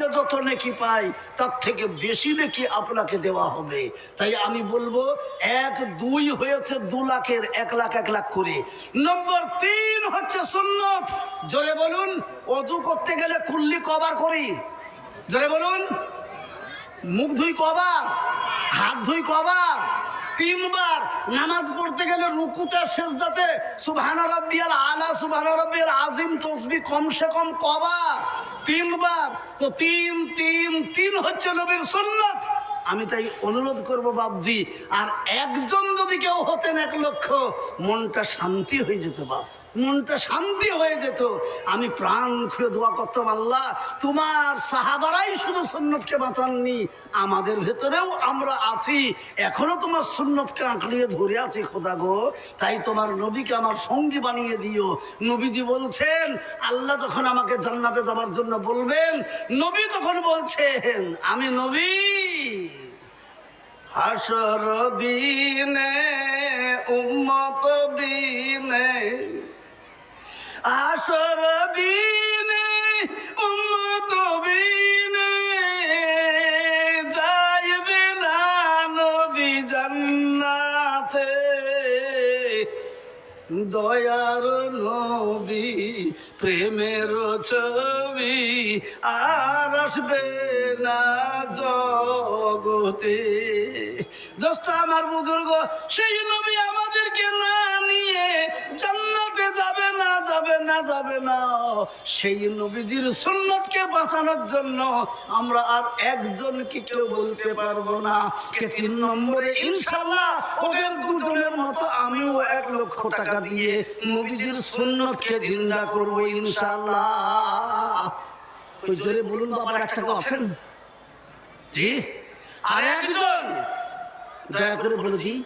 যত নেকি পাই, তার থেকে বেশি নেকি আপনাকে দেওয়া হবে। তাই আমি বলব, এক দুই হয়েছে দু লাখের, এক লাখ এক লাখ করে। নম্বর তিন হচ্ছে সুন্নত। জোরে বলুন, অজু করতে গেলে কুল্লি কবার করি? জোরে বলুন, মুখ ধুই কবার, হাত ধুই কবার, তিনবার। নামাজ পড়তে গেলে রুকুতে শেষদাতে সুবহানা রাব্বিয়াল আলা সুবহানা রাব্বিয়াল আজিম তসবি কমসে কম কবার। তিনবার তো তিন তিন তিন হচ্ছে নবীর সুন্নাত। আমি তাই অনুরোধ করব বাবজি আর একজন যদি কেউ হতেন এক লক্ষ, মনটা শান্তি হয়ে যেত বাপ। মনটা শান্তি হয়ে যেত। আমি প্রাণ খুলে দোয়া করতাম, আল্লাহ, তোমার সাহাবারাই শুধু সুন্নতকে বাঁচাননি, আমাদের ভেতরেও আমরা আছি। এখনও তোমার সুন্নতকে আঁকড়িয়ে ধরে আছি, খোদা গো। তাই তোমার নবীকে আমার সঙ্গী বানিয়ে দিও। নবীজি বলছেন, আল্লাহ যখন আমাকে জান্নাতে যাবার জন্য বলবেন, নবী তখন বলছেন, আমি নবী। হাসর দিনে উম্মত দিনে আসর দিনে দয়ার নবী প্রেমের ছবি আর আসবে না জগতে। দোস্ত আমার বুজুর্গ, সেই নবী আমাদেরকে না না যাবে না। সেই নবীজির সুন্নতকে বাঁচানোর জন্য আমরা আর একজন একজনকে কেউ বলতে পারব না। কে তিন নম্বরে? ইনশাল্লাহ ওদের দুজনের মতো আমিও এক লক্ষ টাকা দিয়ে নবীজির সুন্নতকে জিন্দা করব ইনশাল্লাহ ওই জোরে বলুন বাবার একটা আছেন জি? আর একজন? দয়া করে বলে দিই।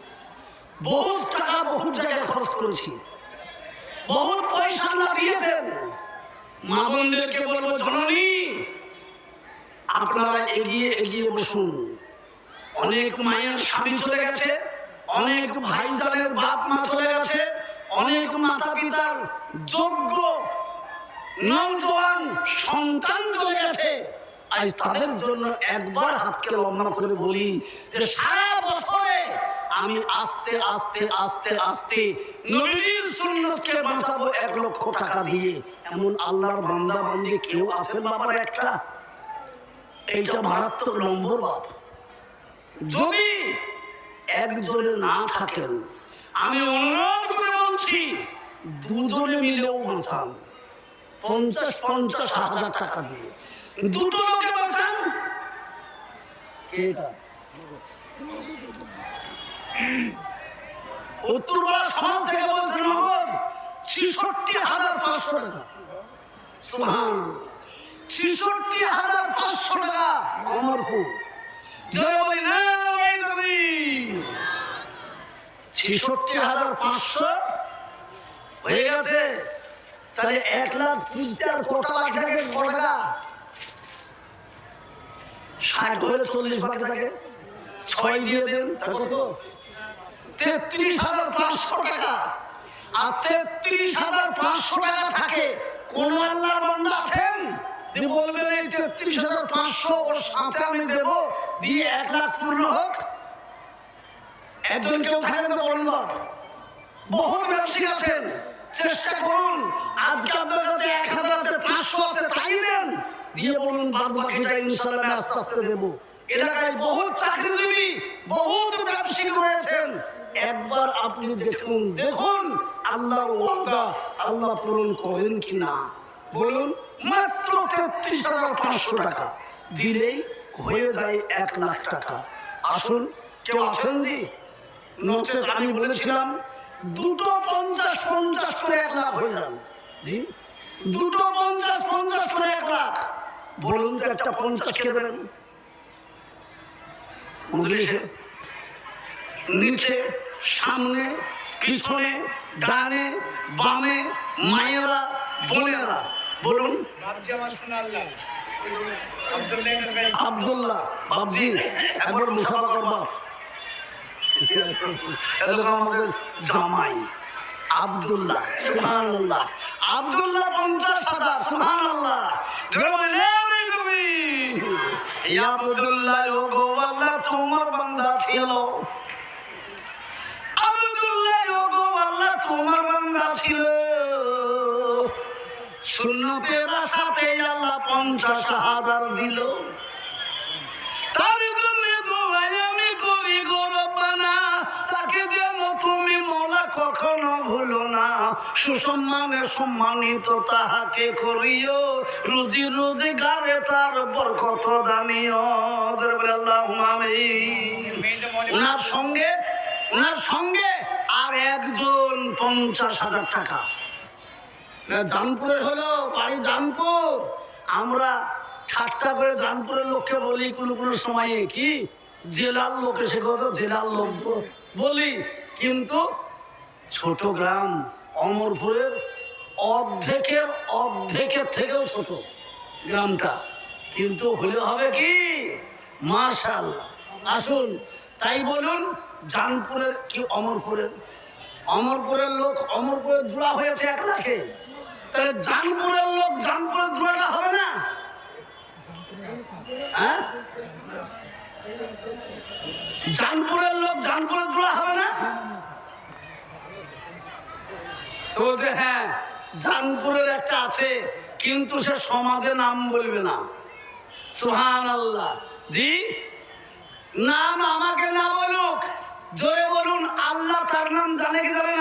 বহুত টাকা, বহুত জায়গায় খরচ করেছি। বহুত পয়সা আল্লাহ দিয়েছেন। মা বোনদেরকে বলব, জননী, আপনারা এগিয়ে এগিয়ে বসুন। অনেক মায়ের স্বামী চলে গেছে, অনেক ভাইজানের বাপ মা চলে গেছে, অনেক মাতা পিতার যোগ্য নৌজওয়ান সন্তান চলে গেছে। আজ তাদের জন্য একবার হাতকে লম্বা করে বলি যে সারা বছরে আমি আস্তে আস্তে আস্তে আস্তে নবীজির সুন্নতকে বাঁচাবো এক লক্ষ টাকা দিয়ে। এমন আল্লাহর বান্দা বান্দি কেউ আছেন বাবার একটা? এইটা মারাত্মক নম্বর বাপ। যদি একজনে না থাকেন, আমি অনুরোধ করে বলছি, দুজনে মিলেও বাঁচান। পঞ্চাশ পঞ্চাশ হাজার টাকা দিয়ে। দুটো লোকে বাঁচান। এটা? উত্তরপাড়া সমাজ থেকে বলছে, নগদ ছিষট্টি হাজার পাঁচশো টাকা। ছিষট্টি হাজার পাঁচশো টাকা। ছিষট্টি হাজার পাঁচশো হয়ে গেছে। তাহলে এক লাখ পুষতে আর কটা থাকে? ক টাকা? ষাট চল্লিশ বাকি থাকে। ছয় দিয়ে দেন কত? তেত্রিশ হাজার পাঁচশো টাকা। আর তেত্রিশ হাজার পাঁচশো টাকা থাকে। কোন আল্লাহর বান্দা আছেন? যে বলবেন এই তেত্রিশ হাজার পাঁচশো ওর সাথে আমি দেব। দিয়ে এক লাখ পূর্ণ হোক। একজন কেউ থাকেন তো বলুন বহু ব্যবসায়ী আছেন। চেষ্টা করুন। আজকে আপনার কাছে এক হাজার আছে, পাঁচশো আছে, তাই দেন। দিয়ে বলুন বাদ বাকিটা ইনশাল্লাহ আস্তে আস্তে দেবো। এলাকায় বহুত চাকরিজীবী, বহুত ব্যবসায়ী রয়েছেন। একবার আপনি দেখুন দেখুন, আল্লাহর ওয়াদা আল্লাহ পূরণ করেন কিনা। বলুন, মাত্র তেত্রিশ হাজার পাঁচশো টাকা। দিলেই হয়ে যায় এক লাখ টাকা। আসুন, কেউ আছেন জি নচেত আমি বলেছিলাম, দুটো পঞ্চাশ পঞ্চাশ করে এক লাখ হয়ে যান জি? দুটো পঞ্চাশ পঞ্চাশ করে এক লাখ। বলুন তো একটা পঞ্চাশ কে দেবেন? নিচে। সামনে পিছনে ডানে বামে মায়েরা বোনেরা। বলুন। আবদুল্লাহ বাবজি একবার মুসাফা কর বাপ। এরকম আমাদের জামাই আবদুল্লাহ সুবহানাল্লাহ। আবদুল্লাহ পঞ্চাশ হাজার সুবহানাল্লাহ। জোরে বলে, "লা ইলাহা ইল্লাল্লাহ।" আবদুল্লাহ ও গো আল্লাহ তোমার বান্দা ছিল আবদুল্লাহ ও তোমার বান্দা ছিল। শূন্যতের সাথে আল্লাহ পঞ্চাশ হাজার দিল। তার জন্য দোয়াই আমি করি গৌরবানা তাকে যেন তুমি মোলা কখনো ভুলো না। সুসম্মানে সম্মানিত তাহাকে করিও। রুজি রোজগারে তার বরকত দানিও। ওনার সঙ্গে ওনার সঙ্গে আর একজন পঞ্চাশ হাজার টাকা। জানপুরে হলো বাড়ি জানপুর। আমরা ঠাট্টা করে জানপুরের লোককে বলি, কোনো কোনো সময়ে কি, জেলার লোক এসে কথা, জেলার লোক বলি। কিন্তু ছোট গ্রাম অমরপুরের অর্ধেকের অর্ধেকের থেকেও ছোট গ্রামটা। কিন্তু হইলে হবে কি? মার্শাল আসুন, তাই বলুন, জানপুরের কি অমরপুরের অমরপুরের লোক অমরপুরের জোড়া হয়েছে এক লাখে। তাহলে জানপুরের লোক জানপুরের জোড়াটা হবে না? হ্যাঁ? জানপুরের লোক জানপুরের জোড়া হবে না? তো যে হ্যাঁ জানপুরের একটা আছে, কিন্তু সে সমাজে নাম বলবে না। সুহান আল্লাহ জি? নাম আমাকে না বলুক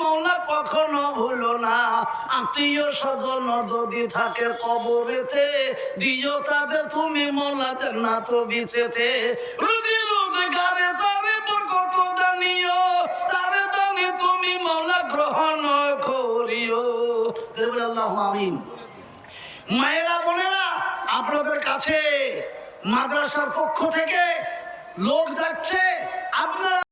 মৌলা কখনো ভুলো না। আত্মীয় স্বজন যদি থাকে কবরেতে, দিও তাদের তুমি মৌলা জান্নাত বিচেতে মায়েরা, বোনেরা, আপনাদের কাছে মাদ্রাসার পক্ষ থেকে লোক যাচ্ছে, আপনারা